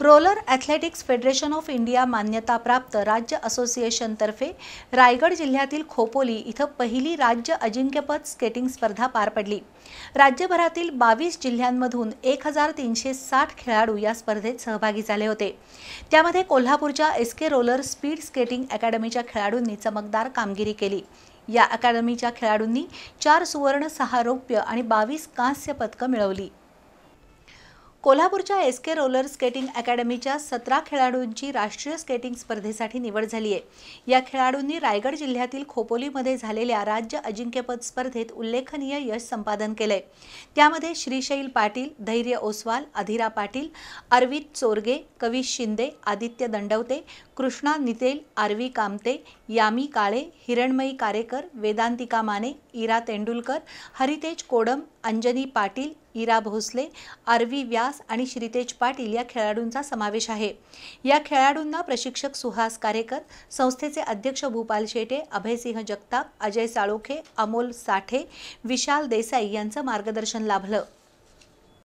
Roller athletics federation of India मान्यताप्राप्त राज्य असोसिएशनतर्फे रायगड जिल्ह्यातील खोपोली इथं पहिली राज्य अजिंक्यपद स्केटिंग स्पर्धा पार पडली. राज्यभरातील बावीस जिल्ह्यांमधून एक हजार तीनशे साठ खेळाडू या स्पर्धेत सहभागी झाले होते. त्यामध्ये कोल्हापूरच्या S K roller speed skating अकॅडमीच्या खेळाडूंनी चमकदार कामगिरी केली. या अकॅडमीच्या खेळाडूंनी चार सुवर्ण सहा रौप्य आणि बावीस कांस्य पदकं मिळवली. कोल्हापूरच्या एस के रोलर स्केटिंग अकॅडमीच्या सतरा खेळाडूंची राष्ट्रीय स्केटिंग स्पर्धेसाठी निवड झाली आहे. या खेळाडूंनी रायगड जिल्ह्यातील खोपोलीमध्ये झालेल्या राज्य अजिंक्यपद स्पर्धेत उल्लेखनीय यश संपादन केलंय. त्यामध्ये श्रीशैल पाटील धैर्य ओसवाल अधिरा पाटील अरविंद चोरगे कवी शिंदे आदित्य दंडवते कृष्णा नितेल आरवी कामते यामी काळे हिरणमयी कारेकर वेदांतिका माने इरा तेंडुलकर हरितेज कोडम अंजनी पाटील इरा भोसले आरवी व्यास आणि श्रीतेज पाटील या खेळाडूंचा समावेश आहे. या खेळाडूंना प्रशिक्षक सुहास कारेकर संस्थेचे अध्यक्ष भूपाल शेटे अभयसिंह जगताप अजय साळोखे अमोल साठे विशाल देसाई यांचं मार्गदर्शन लाभलं.